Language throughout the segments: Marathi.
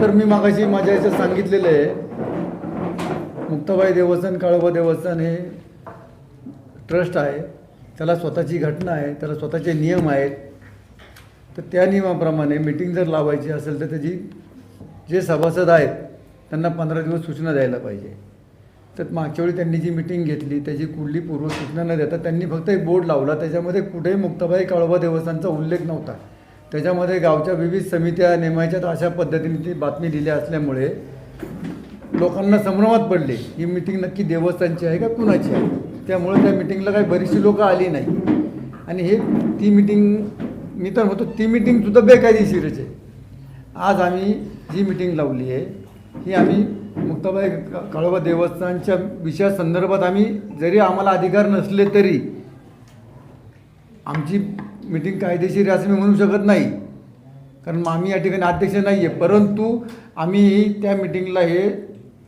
तर मी मागाशी माझ्या याच्यात सांगितलेलं आहे. मुक्ताबाई देवस्थान काळोबा देवस्थान हे ट्रस्ट आहे. त्याला स्वतःची घटना आहे त्याला स्वतःचे नियम आहेत. तर त्या नियमाप्रमाणे मिटिंग जर लावायची असेल तर त्याची जे सभासद आहेत त्यांना पंधरा दिवस सूचना द्यायला पाहिजे. तर मागच्या वेळी त्यांनी जी मिटिंग घेतली त्याची कुठली पूर्व सूचना न देता त्यांनी फक्त एक बोर्ड लावला. त्याच्यामध्ये कुठेही मुक्ताबाई काळोबा देवस्थानचा उल्लेख नव्हता. त्याच्यामध्ये गावच्या विविध समित्या नेमायच्यात अशा पद्धतीने ती बातमी दिली असल्यामुळे लोकांना संभ्रमात पडले. ही मिटिंग नक्की देवस्थानची आहे का कुणाची आहे? त्यामुळे त्या मिटिंगला काही बरीचशी लोकं आली नाही. आणि हे ती मिटिंग मी तर होतो ती मिटिंगसुद्धा बेकायदेशीरच आहे. आज आम्ही जी मिटिंग लावली आहे ही आम्ही मुक्ताबाई काळोबा देवस्थानच्या विषयासंदर्भात आम्ही जरी आम्हाला अधिकार नसले तरी आमची मिटिंग कायदेशीर आहे असं मी म्हणू शकत नाही. कारण आम्ही या ठिकाणी अध्यक्ष नाही आहे परंतु आम्ही त्या मिटिंगला हे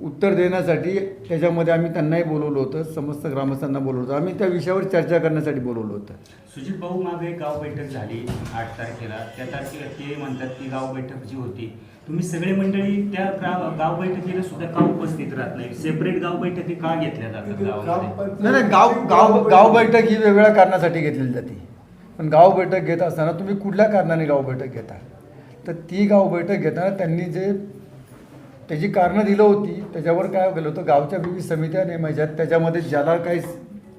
उत्तर देण्यासाठी त्याच्यामध्ये आम्ही त्यांनाही बोलवलं होतं. समस्त ग्रामस्थांना बोलवलं होतं. आम्ही त्या विषयावर चर्चा करण्यासाठी बोलवलं होतं. सुजित भाऊ मागे गाव बैठक झाली आठ तारखेला. त्या तारखेला ते म्हणतात की गाव बैठक जी होती तुम्ही सगळे मंडळी त्या गाव गाव बैठकीला सुद्धा का उपस्थित राहत नाही? सेपरेट गाव बैठकी का घेतल्या जातात गावामध्ये? नाही नाही गाव गाव गाव बैठक ही वेगवेगळ्या कारणासाठी घेतलेली जाते. पण गाव बैठक घेत असताना तुम्ही कुठल्या कारणाने गाव बैठक घेता? तर ती गाव बैठक घेताना त्यांनी जे त्याची कारणं दिलं होती त्याच्यावर काय केलं होतं? गावच्या विविध समित्या नेमायच्या त्याच्यामध्ये ज्याला काही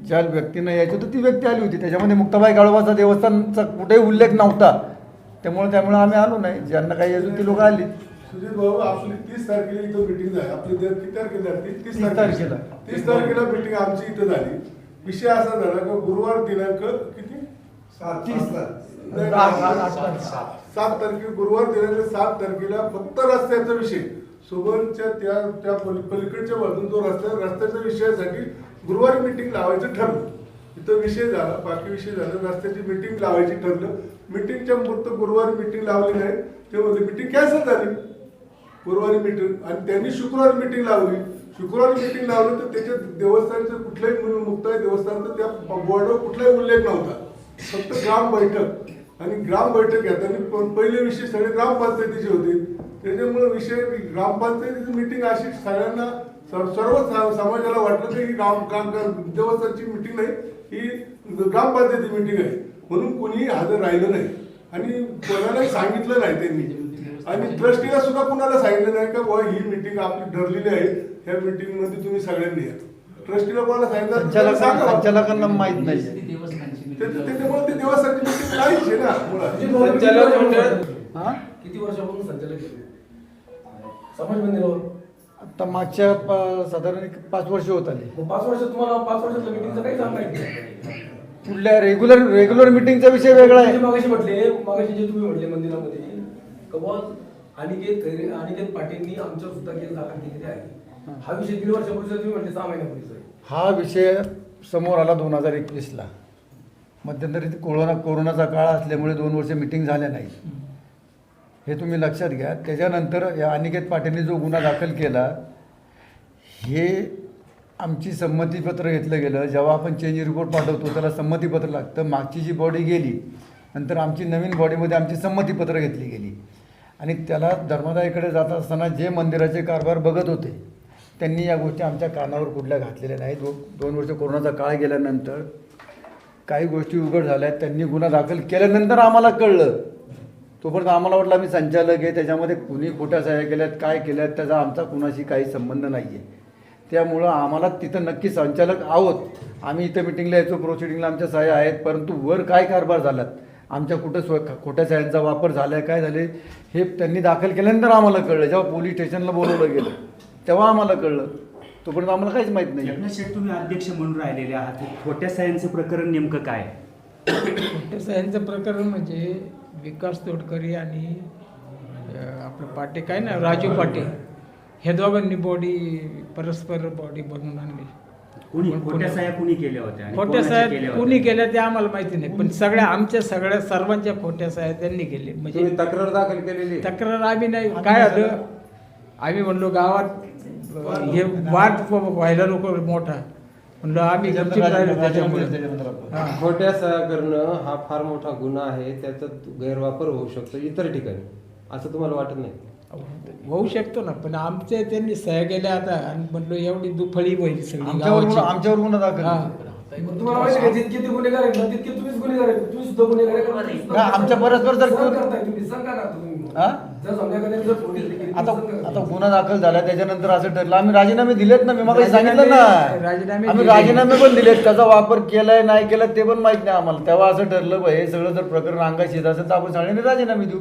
ज्या व्यक्तीनं यायचं होतं ती व्यक्ती आली होती. त्याच्यामध्ये मुक्ताबाई काळोबाचा देवस्थानचा कुठेही उल्लेख नव्हता. त्यामुळे त्यामुळे आम्ही आलो नाही. ज्यांना काही यायचं ती लोक आली. सुजित भाऊ आपली तीस तारखेला इथं मिटिंग झाली. आपली दर किती तारखेला झाली? तीस तारखेला. तीस तारखेला मिटिंग आमची इथं झाली. विषय असा झाला का गुरुवार दिनांक किती? सात तारखे. गुरुवार दिनांक सात तारखेला फक्त रस्त्याचा विषय. सोबतच्या त्या त्या पली- पलीकडच्या बाजून जो रस्ता रस्त्याच्या विषयासाठी गुरुवारी मिटिंग लावायचं ठरलं. इथं विषय झाला बाकी विषय झाला रस्त्याची मिटिंग लावायची ठरलं. मिटिंगच्या मुहूर्त गुरुवारी मिटिंग लावली नाही त्यामध्ये मिटिंग कॅन्सल झाली. गुरुवारी मिटिंग आणि त्यांनी शुक्रवारी मिटिंग लावली. शुक्रवारी मिटिंग लावली तर त्याच्यात देवस्थानचं कुठल्याही मु- मुक्ताई देवस्थानचा त्या बोर्डवर कुठलाही उल्लेख नव्हता. फक्त ग्राम बैठक. आणि ग्राम बैठक घेताना पहिले विषय सगळे ग्रामपंचायतीचे होते. त्याच्यामुळे विषय ग्रामपंचायतीची मिटिंग अशी सगळ्यांना सर्व समाजाला वाटलं की ही ग्राम ग्राम ग्राम- देवस्थानची मिटिंग नाही ही ग्रामपंचायती मिटिंग आहे. म्हणून कोणीही हजर राहिलं नाही. आणि कोणालाही सांगितलं नाही त्यांनी. आणि ट्रस्टीला सुद्धा कुणाला सांगितलं नाही का बुवा ही मिटिंग आपली ठरलेली आहे. ह्या मिटिंगमध्ये तुम्ही सगळ्यांनी या. ट्रस्टीला कोणाला सांगितलं माहीत नाही त्याच्यामुळे ते नाहीच आहे ना मुळात. संचालक मंडळ हां? किती वर्षापासून संचालक केले? समाज मंदिरावर आता मागच्या प- साधारण एक पाच वर्ष होत आली. मग पाच वर्ष तुम्हाला पाच वर्षातलं मिटिंगचं काही सांग नाही. कुठल्या रेग्युलर रेग्युलर मिटिंगचा विषय वेगळा आहे. मागाशी म्हटले मागाशी जे तुम्ही म्हटले मंदिरामध्ये कबॉल अनिकेत खैरे अनिकेत पाटीलनी आमच्यावर सुद्धा केस दाखल केलेले आहे. हा. विषय दीड वर्षापूर्वीचा तुम्ही म्हटले सहा महिन्यापूर्वीचा आहे. हा विषय समोर आला दोन हजार एकवीसला. मध्यंतरी कोरोना कोरोनाचा काळ असल्यामुळे दोन वर्ष मिटिंग झाल्या नाही हे तुम्ही लक्षात घ्या. त्याच्यानंतर या अनिकेत पाटीलने जो गुन्हा दाखल केला हे आमची संमतीपत्र घेतलं गेलं. जेव्हा आपण चेंज रिपोर्ट पाठवतो त्याला संमतीपत्र लागतं. मागची जी बॉडी गेली नंतर आमची नवीन बॉडीमध्ये आमची संमतीपत्र घेतली गेली. आणि त्याला धर्मदायकडे जात असताना जे मंदिराचे कारभार बघत होते त्यांनी या गोष्टी आमच्या कानावर कुठल्या घातलेल्या नाहीत. दोन वर्ष कोरोनाचा काळ गेल्यानंतर काही गोष्टी उघड झाल्या त्यांनी गुन्हा दाखल केल्यानंतर आम्हाला कळलं. तोपर्यंत आम्हाला वाटलं आम्ही संचालक आहे त्याच्यामध्ये कुणी खोट्या सह्या केल्यात काय केल्यात त्याचा आमचा कुणाशी काही संबंध नाही आहे त्यामुळं आम्हाला तिथं नक्की संचालक आहोत. आम्ही इथं मिटिंगला यायचो प्रोसिडिंगला आमच्या सह्या आहेत परंतु वर काय कारभार झालात? आमच्या कुठं स्व खोट्या सह्यांचा वापर झाला आहे काय झाले हे त्यांनी दाखल केल्यानंतर आम्हाला कळलं. जेव्हा पोलीस स्टेशनला बोलवलं गेलं तेव्हा आम्हाला कळलं. तोपर्यंत आम्हाला काहीच माहीत नाही शेठ तुम्ही अध्यक्ष म्हणून राहिलेले आहात. खोट्या सायांचं प्रकरण नेमकं काय तसं यांचं प्रकरण म्हणजे विकास तोडकरी आणि अं, आपलं पाटे काय ना राजू पाटे. ह्या दोघांनी बॉडी परस्पर बॉडी बनवून आणली. कुणी? कोण- खोट्या साया कुणी केल्या होत्या? आणि खोट्या कोणाच्या केल्या साहेब होत्या? कुणी केल्या ते आम्हाला माहिती नाही. पण सगळ्या आमच्या सगळ्या सर्वांच्या खोट्या साहेब त्यांनी केले म्हणजे तुम्ही तक्रार दाखल केलेली तक्रार आम्ही नाही. काय झालं? आम्ही म्हणलो गावात हे वाद व्हायला नको मोठा. म्हणलो आम्ही गपचीप राहिलो त्याच्यामुळे. हा. खोट्या सह्या करणं हा फार मोठा गुन्हा आहे त्याचा गैरवापर होऊ शकतो इतर ठिकाणी. असं तुम्हाला वाटत नाही? होऊ शकतो ना पण आमचे त्यांनी सह्या केल्या आता आणि म्हटलं एवढी दुफळी होईल सगळी आमच्यावर गावाची. गुन्हा- आमच्यावर गुन्हा दाखल हा. मग तुम्हाला माहिती आहे का, जितके ते गुन्हेगार आहेत ना, तितके तुम्हीच गुन्हेगार आहेत. तुम्ही सुद्धा गुन्हेगार आहे, तुम्ही सुद्धा नाही, आमच्या परस्पर जर- सहन करताय तुम्ही सहन का करता तुम्ही. हा? आता. आता गुन्हा दाखल झाला त्याच्यानंतर असं ठरलं आम्ही राजीनामे दिलेत ना मी मग सांगितलं ना आम्ही. राजीनामे पण दिलेत त्याचा वापर केलाय नाही केला ते पण माहीत नाही आम्हाला तेव्हा असं ठरलं हे सगळं जर प्रकरण अंगाशी असेल तर आपण सगळ्यांनी राजीनामे देऊ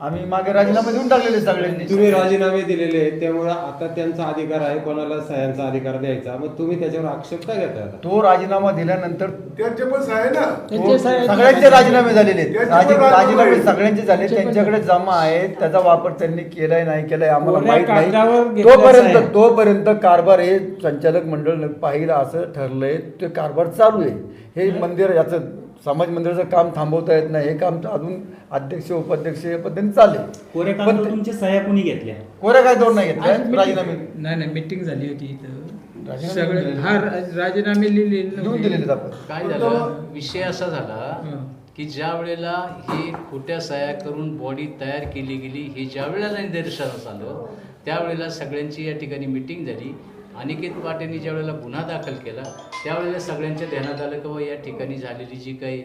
आम्ही मागे राजीनामे देऊन टाकलेले सगळ्यांनी. तुम्ही राजीनामे दिलेले आहेत त्यामुळे आता त्यांचा अधिकार आहे कोणाला सह्यांचा अधिकार द्यायचा मग तुम्ही त्याच्यावर आक्षेप का घेताय आता? तो राजीनामा दिल्यानंतर त्यांचे पण आहे ना. तो- सगळ्यांचे राजीनामे झालेले आहेत. त्यांचे राजी- पण राजीनामे राजीनामे आहेत. सगळ्यांचे झाले त्यांचे पण त्यांच्याकडे जमा आहेत त्याचा वापर त्यांनी केलाय नाही केलाय आम्हाला कोऱ्या माहीत कागदावर नाही तोपर्यंत. तोपर्यंत कारभार हे संचालक मंडळ पाहिलं असं ठरलंय ते कारभार चालू आहे. हे मंदिर याचं समाज मंदिराचं काम थांबवता येत नाही. हे काम अजून अध्यक्ष उपाध्यक्ष या पद्धतीने चालेल. कोऱ्या पण कागदावर ते- तुमच्या सह्या कोणी घेतल्या? कोऱ्या काय दोन नाही घेतल्या? राजीनामे नाही नाही मीटिंग झाली होती इथं. राजीनामे सगळे. हा रा- राजीनामे लिहिले देऊन दिलेले आपण. काय झालं? विषय असा झाला हं. की ज्या वेळेला हे खोट्या सह्या करून बॉडी तयार केली गेली हे ज्या वेळेला निदर्शनास आलं त्यावेळेला सगळ्यांची या ठिकाणी मिटिंग झाली. अनिकेत पाटेंनी ज्या वेळेला गुन्हा दाखल केला त्यावेळेला सगळ्यांच्या ध्यानात आलं की या ठिकाणी झालेली जी काही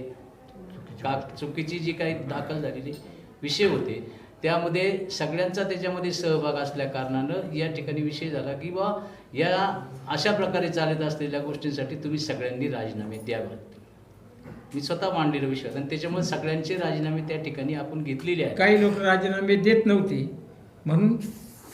का चुकीची जी काही दाखल झालेली विषय होते त्यामध्ये सगळ्यांचा त्याच्यामध्ये सहभाग असल्या कारणानं या ठिकाणी विषय झाला की बा या अशा प्रकारे चालत असलेल्या गोष्टींसाठी तुम्ही सगळ्यांनी राजीनामे द्यावेत. मी स्वतः मांडलेला विषय आणि त्याच्यामुळे सगळ्यांचे राजीनामे त्या ठिकाणी आपण घेतलेले आहेत. काही लोक राजीनामे देत नव्हते म्हणून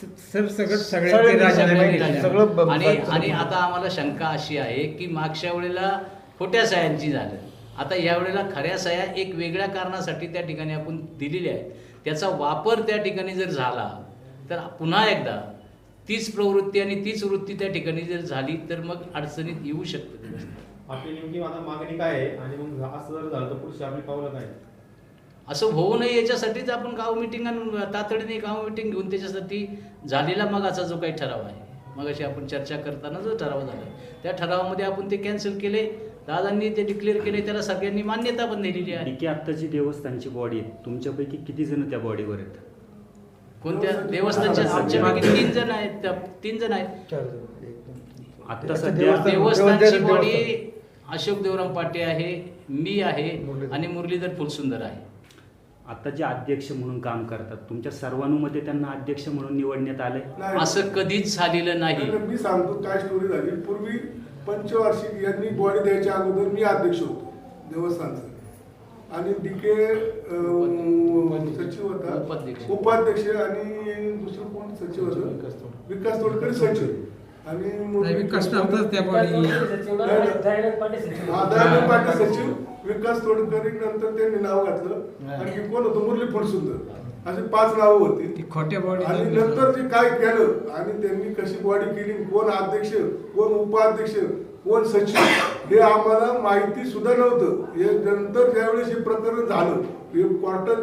सर सगळं सगळ्यांचे सगळ्यांनी राजीनामे सगळं- घेतले. सगळं ब- आणि आता आम्हाला शंका अशी आहे की मागच्या वेळेला खोट्या सह्यांची झालं. आता या वेळेला खऱ्या सह्या एक वेगळ्या कारणासाठी त्या ठिकाणी आपण दिलेल्या आहेत. त्याचा वापर त्या ठिकाणी जर झाला तर पुन्हा एकदा तीच प्रवृत्ती आणि तीच वृत्ती त्या ठिकाणी जर झाली तर मग अडचणीत येऊ शकतं. आपली नेमकी आता मागणी काय आहे? आणि मग असं जर झालं तर पुढची आपली पावलं काय आहेत? असं होऊ नये याच्यासाठीच आपण गाव मिटिंग आणून तातडीने गाव मिटिंग घेऊन त्याच्यासाठी झालेला मगाचा जो काही ठराव आहे. मगाशी आपण चर्चा करताना जो ठराव झाला त्या ठरावामध्ये आपण ते कॅन्सल केले. दादांनी ते डिक्लेअर केले त्याला सगळ्यांनी मान्यता पण दिलेली आहे. की आत्ताची देवस्थानची बॉडी आहे. तुमच्यापैकी किती जण त्या बॉडीवर आहेत? कोणत्या? देवस्थानच्या आमच्यापैकी तीन जण आहेत. त्या तीन जण आहेत. आत्ता सध्या देवस्थान- देवस्थानची देवस्थान- बॉडी अशोक देवराम पाटे आहे मी आहे आणि मुरलीधर फुलसुंदर आहे. आता जे अध्यक्ष म्हणून काम करतात तुमच्या सर्वानुमध्ये त्यांना अध्यक्ष म्हणून निवडण्यात आलंय? नाही. असं कधीच झालेलं नाही, मी सांगतो काय स्टोरी झाली. पूर्वी पंचवार्षिक यांनी बॉडी द्यायच्या अगोदर मी अध्यक्ष होतो देवस्थानचा. आणि डीके सचिव होता. उपाध्यक्ष. उपाध्यक्ष आणि दुसरं कोण? सचिव होतं. विकास तोडकरी. सचिव. विकास नव्हताच त्या बॉडी हा, दयानंद पाटील सचिव विकास तोडकरी नंतर त्यांनी नाव घातलं. आणि कोण होतं? मुरली फुलसुंदर अशी पाच नावं होती. ती खोट्या बॉडी आणि नंतर जे काय केलं? आणि त्यांनी कशी बॉडी केली? कोण अध्यक्ष कोण उपाध्यक्ष कोण सचिव? हे आम्हाला माहिती सुद्धा नव्हतं. हे नंतर ज्यावेळेस हे प्रकरण झालं हे क्वार्टर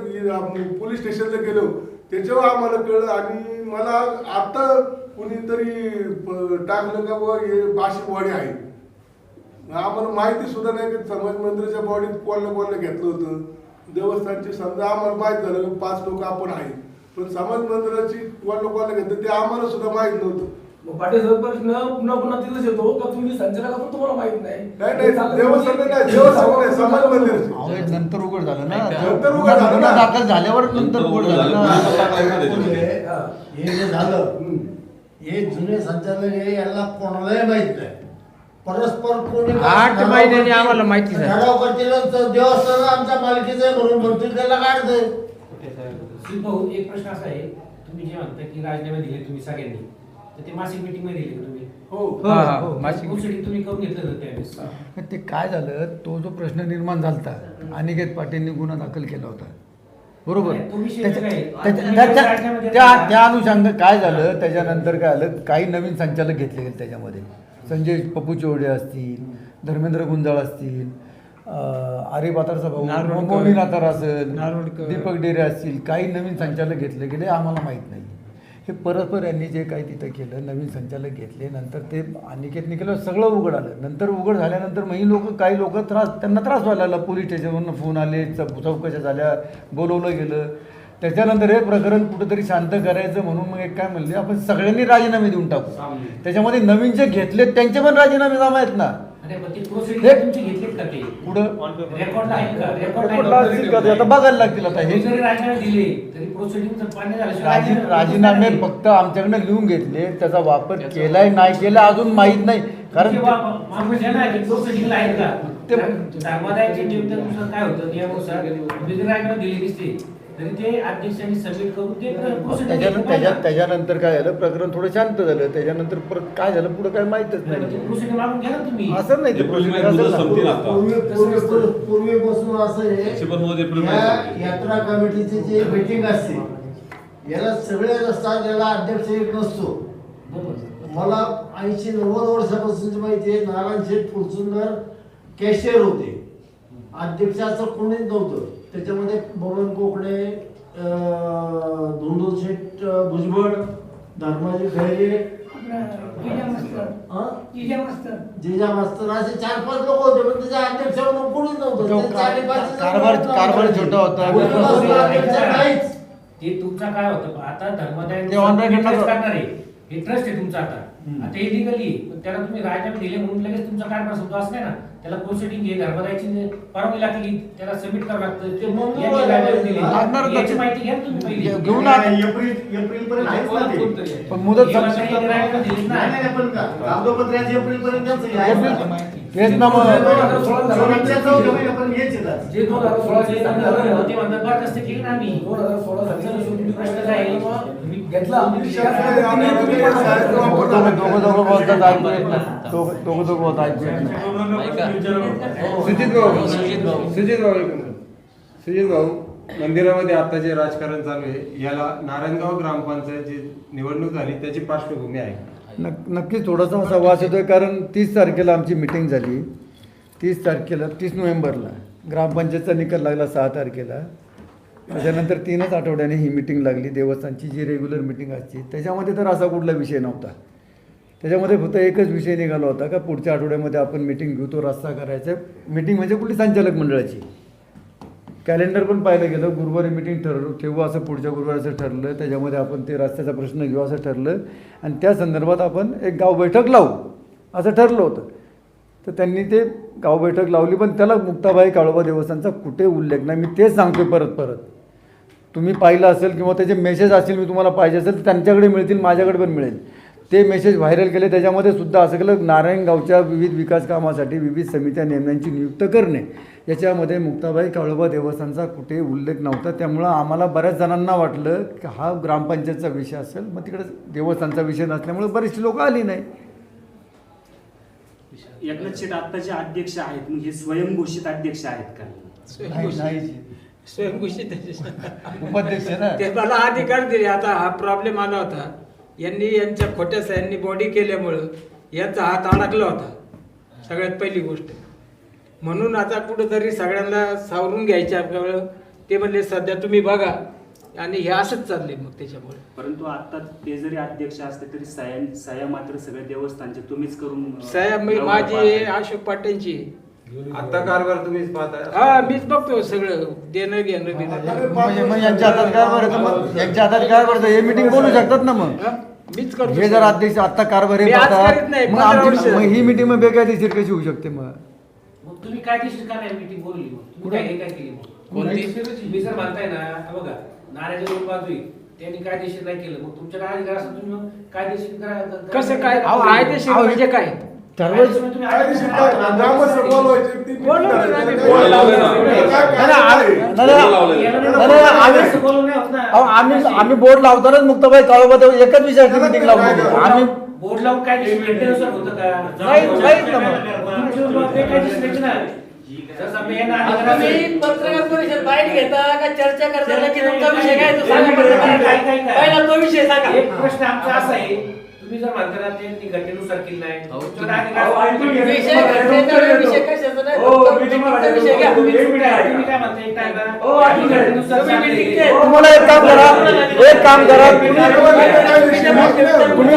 पोलीस स्टेशनला गेलो त्याच्यावर आम्हाला कळलं. आणि मला आता कुणीतरी टाकलं का बुवा हे बाशी बॉडी आहे. आम्हाला माहिती सुद्धा नाही की समाज मंदिराच्या बॉडीत कोणाला कोणाला घेतलं होतं. देवस्थानची समजा आम्हाला माहीत झालं पाच लोक आपण आहे पण समाज मंदिराची कोणाला कोणाला घेतलं ते आम्हाला सुद्धा माहीत नव्हतं. मग पाटील साहेब प्रश्न पुन्हा पुन्हा तिथंच येतो. का तुम्ही संचालक आहात तुम्हाला माहीत नाही? नाही नाही देवस्थान नाही देवस्थान नाही समाज हे नंतर उघड झालं ना? नंतर उघड झालं ना. दाखल झाल्यावर नंतर उघड झालं ना. हा. हे जे झालं हे जुने संचालक हे यांना कोणालाही माहीत नाही. परस्पर कोणी आठ महिन्यांनी आम्हाला माहिती झाली. ठराव करतील आणि तो देवस्थान आमच्या मालकीचं आहे म्हणून म्हणतील त्याला काढतंय भाऊ एक प्रश्न असा आहे. तुम्ही जे म्हणता की राजीनामे दिले तुम्ही सगळ्यांनी तर ते मासिक मीटिंगमध्ये दिले का तुम्ही? हो. हा, हा, मासिक पुढसाठी तुम्ही करून घेतलं होतं त्यावेळेस. ते काय झालं तो जो प्रश्न निर्माण झालता अनिकेत पाटीलनी गुन्हा दाखल केला होता. बरोबर. आता त्या- त्या- काय झालं? त्याच्यानंतर काय झालं? काही नवीन संचालक घेतले गेले त्याच्यामध्ये. संजय पप्पू चोवडे असतील धर्मेंद्र गुंजाळ असतील आरे बातारचा भाऊ नातार असेल. दीपक डेरे असतील काही नवीन संचालक घेतले गेले आम्हाला माहीत नाही. हे परस्पर यांनी जे काही तिथं केलं नवीन संचालक घेतले नंतर ते अनिकेतने केलं सगळं उघड आलं. नंतर उघड झाल्यानंतर मग लोक काही लोक त्रास त्यांना त्रास व्हायला लागला. पोलीस स्टेशनवरनं फोन आले चौकशा झाल्या बोलवलं गेलं. त्याच्यानंतर हे प्रकरण कुठेतरी शांत करायचं म्हणून मग एक काय म्हणले आपण सगळ्यांनी राजीनामे देऊन टाकू. त्याच्यामध्ये नवीन जे घेतले त्यांचे पण राजीनामे जमा आहेत ना. रेकॉर्डला असतील का ते? आता बघायला लागतील आता हे. राजीनामे राजी फक्त आमच्याकडनं लिहून घेतले. त्याचा वापर केलाय नाही केला अजून माहीत नाही. कारण ते- काय होतं? नियमानुसार दिले नसते तरी ते अध्यक्षांनी सबमिट करून ते proceeding त्याच्यानं घेतलं त्याच्या पाहिजे. त्याच्यानंतर काय झालं प्रकरण थोडं शांत झालं त्याच्यानंतर परत काय झालं पुढं काय माहीतच नाही, नाही ते proceeding मागून घ्या ना तुम्ही असं नाही ते ना. पूर्वी पूर्वी पूर्वी- पूर्वीपासून असं मध्ये या. यात्रा कमिटीची जी मीटिंग असते याला सगळे असतात याला अध्यक्ष एक नसतो. मला ऐंशी नव्वद वर्षापासूनची माहिती आहे नारायण शेठ फुलसुंदर कॅशियर होते अध्यक्ष असं कोणीच नव्हतं त्याच्यामध्ये बबन कोकणे अं, धुंदू शेठ अं, भुजबळ धर्माजी खैरे? जिजा मास्तर. असे चार पाच लोक होते पण त्याच्या अध्यक्ष म्हणून कोणीच नव्हतं. कारभार-. छोटा होता. ते तुमचा काय होतं? आता धर्मदाय हे ट्रस्ट आहे तुमचा आता. आता इलिगली त्याला तुम्ही राजीनामे दिले म्हणून लगेच तुमचा कारभार संपतो असं नाही ना. त्याला प्रोसिडिंग आहे धर्मदायची परवानगी लागली त्याला सबमिट करावं लागतं. ते का? याची माहिती घ्या तुम्ही पहिली. घे- घेऊन एप्रिल एप्रिल पर्यंत आहेच ना ते. पण मुदत. नाही नाही पण का? कागदोपत्री एप्रिल पर्यंत तेच ना जे दोन हजार म्हणतात बरखास्त केली ना आम्ही दोन हजार सोळा शेवटी प्रश्न काय आहे? घेतला दोघं दोघं बोलतात ऐकू येत नाही दोघं दोघं ऐकू येत नाही सुजित भाऊ सुजित भाऊ सुजित भाऊ मंदिरामध्ये आता जे राजकारण चालू आहे याला नारायणगाव ग्रामपंचायत जी निवडणूक झाली त्याची पार्श्वभूमी आहे नक् नक्कीच थोडासा असा वास येतोय कारण तीस तारखेला आमची मिटिंग झाली. तीस तारखेला तीस नोव्हेंबरला ग्रामपंचायतचा निकाल लागला सहा तारखेला. त्याच्यानंतर तीनच आठवड्याने ही मिटिंग लागली देवस्थानची जी रेग्युलर मिटिंग असते त्याच्यामध्ये तर असा कुठला विषय नव्हता. त्याच्यामध्ये फक्त एकच विषय निघाला होता का पुढच्या आठवड्यामध्ये आपण मिटिंग घेऊ तो रस्ता करायचा. मिटिंग म्हणजे कुठली संचालक मंडळाची? कॅलेंडर पण पाहिलं गेलं गुरुवारी मिटिंग ठरवू ठेवू असं पुढच्या गुरुवारी असं ठरलं त्याच्यामध्ये आपण ते रस्त्याचा प्रश्न घेऊ असं ठरलं. आणि त्या संदर्भात आपण एक गाव बैठक लावू असं ठरलं होतं. तर त्यांनी ते गाव बैठक लावली पण त्याला मुक्ताबाई काळोबा देवस्थानचा कुठे उल्लेख नाही. मी तेच सांगतोय परत परत. तुम्ही पाहिलं असेल किंवा त्याचे मेसेज असतील मी तुम्हाला पाहिजे असेल तर त्यांच्याकडे मिळतील माझ्याकडे पण मिळेल. ते मेसेज व्हायरल केले. त्याच्यामध्ये सुद्धा असं केलं नारायणगावच्या विविध विकास कामासाठी विविध समित्या नेमण्यांची नियुक्त करणे. याच्यामध्ये मुक्ताबाई काळोबा देवस्थानचा कुठे उल्लेख नव्हता. त्यामुळं आम्हाला बऱ्याच जणांना वाटलं की हा ग्रामपंचायतचा विषय असेल मग तिकडे देवस्थानचा विषय नसल्यामुळे बरीचशी लोक आली नाही. एकनाथ शेठ आता जे अध्यक्ष आहेत हे स्वयंघोषित अध्यक्ष आहेत का? स्वयंघोषित. उपाध्यक्ष ना? ते मला अधिकार दिले. आता हा प्रॉब्लेम आला होता. यांनी यांच्या खोट्या सह्यांनी बॉडी केल्यामुळं यांचा हात अडकला होता. सगळ्यात पहिली गोष्ट. म्हणून आता कुठंतरी सगळ्यांना सावरून घ्यायच्या आपल्याला ते म्हणले सध्या तुम्ही बघा. आणि हे असंच चालले मग त्याच्यामुळे. परंतु आता ते जरी अध्यक्ष असले तरी सया सया मात्र सगळ्या देवस्थानचे तुम्हीच करून गावाला माझी अशोक पाटेंची आता कारभार तुम्हीच पाहताय. हा मीच बघतो सगळं. देणं घेणं म्हणजे मग यांच्या हातात कारभार आहे तर मग यांच्या हातात कारभार आहे हे मिटिंग बोलू शकतात ना मग? हा? मीच करतो हे जर अध्यक्ष आता कारभार हे मी आज करतात, करीत नाही, मग पंधरा आमची- वर्ष. मग ही मिटिंग मग बेकायदेशीर कशी होऊ शकते मग? मग तुम्ही काय दिवशी का नाही मीटिंग बोलली मग तुम्ही काय काय केली मग? कोणती? तुम्ही जर म्हणताय ना हा बघा नारायण दोन बाजू आहे. त्यांनी कायदेशीर नाही केलं. मग तुमच्या काय अधिकार असेल तुम्ही मग कायदेशीर करा करा- कसं काय? करा- अहो, कायदेशीर म्हणजे काय कायदेशीर म्हणजे काय? आम्ही बोर्ड लावतानाच मुक्ताबाई काळोबा देव एकच विषयाची मिटिंग लावली होती. आम्ही बोर्ड लावून काय पत्रकार परिषद बाईट घेता का चर्चा करता तुमचा विषय काय- पहिला तो विषय सांगा. एक प्रश्न आमचा असा आहे तुम्ही जर म्हणता ना त्यांनी घटनेनुसार केलं नाही अहो, तुमच्याकडे तुम्ही- अधिकार आहे. विषय घटनेचा वेळ विषय कशाचा नाही? हो, फक्त मी meeting तुम्हाला चा विषय घ्या. तुम्ही तुम्ही काय म्हणता एक टाइम? हो, घटनेनुसार तुम्ही चालते. meeting घ्या. तुम्हाला एक काम करा. एक काम करा. तुम्ही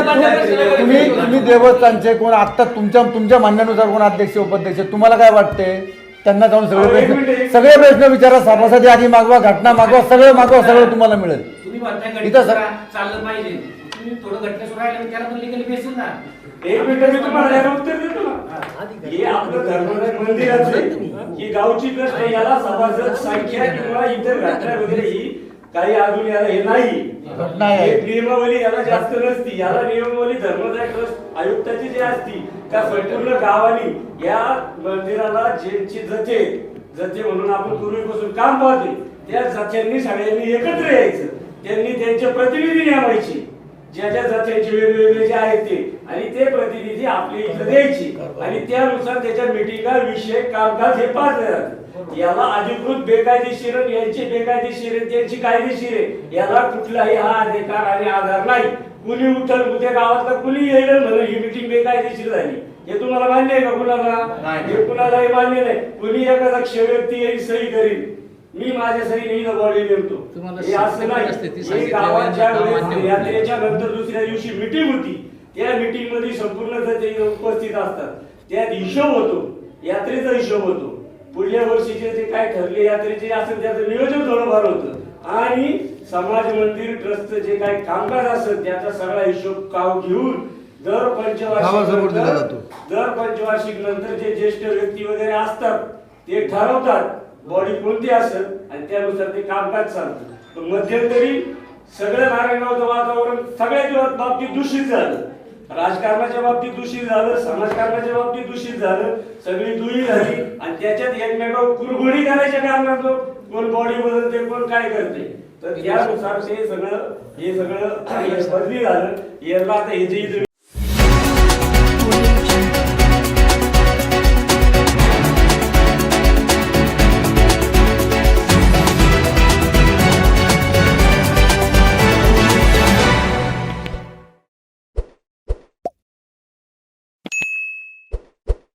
तुम्ही तुम्ही तुम्ही देवस्थानचे कोण आत्ता तुमच्या तुमच्या म्हणण्यानुसार कोण अध्यक्ष उपाध्यक्ष तुम्हाला काय वाटते त्यांना जाऊन सगळे अहो, एक प्रश्न एक- सगळे प्रश्न विचारा. सभासद यादी मागवा घटना मागवा सगळं मागवा सगळं तुम्हाला मिळेल. तुम्ही म्हणताय इथं सर- चाललं पाहिजे. तुम्ही थोडं घटनेत राहिलं त्याला पण लिगली बेसिस ना. एक मिनिट मी तुम्हाला याला उत्तर देतो ना. हे. आपलं धर्मदाय मंदिराचं आहे. ही गावची गोष्ट आहे. याला सभासद संख्या किंवा इतर घटना वगैरे ही काही अजून याला हे नाही. घटना नियमावली याला जास्त नसती. याला नियमावली धर्मदाय ट्रस्ट आयुक्ताची जी असती त्या संपूर्ण गावानी या मंदिराला ज्यांची जथे जथे म्हणून आपण पूर्वीपासून काम पाहते त्या जथ्यांनी सगळ्यांनी एकत्र यायचं. त्यांनी त्यांचे प्रतिनिधी नेमायचे. ज्या ज्या जात्यांचे वेगवेगळे जे आहेत ते. आणि ते प्रतिनिधी आपल्या इथं द्यायचे. आणि त्यानुसार त्याच्या मिटिंगा विषय कामकाज हे पाहत जातात याला अधिकृत बेकायदेशीर यांची बेकायदेशीर त्यांची कायदेशीर याला कुठलाही हा अधिकार आणि आधार नाही. कुणी उठल उद्या गावातला कुणी येईल म्हणून ही मिटिंग बेकायदेशीर झाली. हे तुम्हाला मान्य आहे का कुणाला? हे कुणालाही मान्य नाही. कुणी एखादा क्ष व्यक्ती येईल सही करील. मी माझ्या सही नाही बॉडी नेमतो हे असं नाही. गावाच्या. यात्रेच्या नंतर दुसऱ्या दिवशी मीटिंग होती. त्या मीटिंगमध्ये संपूर्ण उपस्थित असतात. त्यात हिशोब होतो. यात्रेचा हिशोब होतो. पुढल्या वर्षीचे जे काय ठरले यात्रेचे असेल त्याचं नियोजन थोडंफार होतं. आणि समाज मंदिर ट्रस्ट जे काय कामकाज असेल त्याचा सगळा हिशोब काव घेऊन दर पंचवार्षिक. दर पंचवार्षिक नंतर जे ज्येष्ठ व्यक्ती वगैरे असतात ते ठरवतात. बॉडी कोणती असेल आणि त्यानुसार ते कामकाज चालतं. पण मध्यंतरी सगळं नारायणगावचं वातावरण सगळ्या बाबतीत दूषित झालं. राजकारणाच्या बाबतीत दूषित झालं समाजकारणाच्या बाबतीत दूषित झालं सगळी दुई झाली. आणि त्याच्यात एकमेकावर कुरघोडी करायच्या कारणात कोण बॉडी बदलते कोण काय करते तर त्यानुसार ते सगळं हे सगळं बदली झालं. याला आता हे जे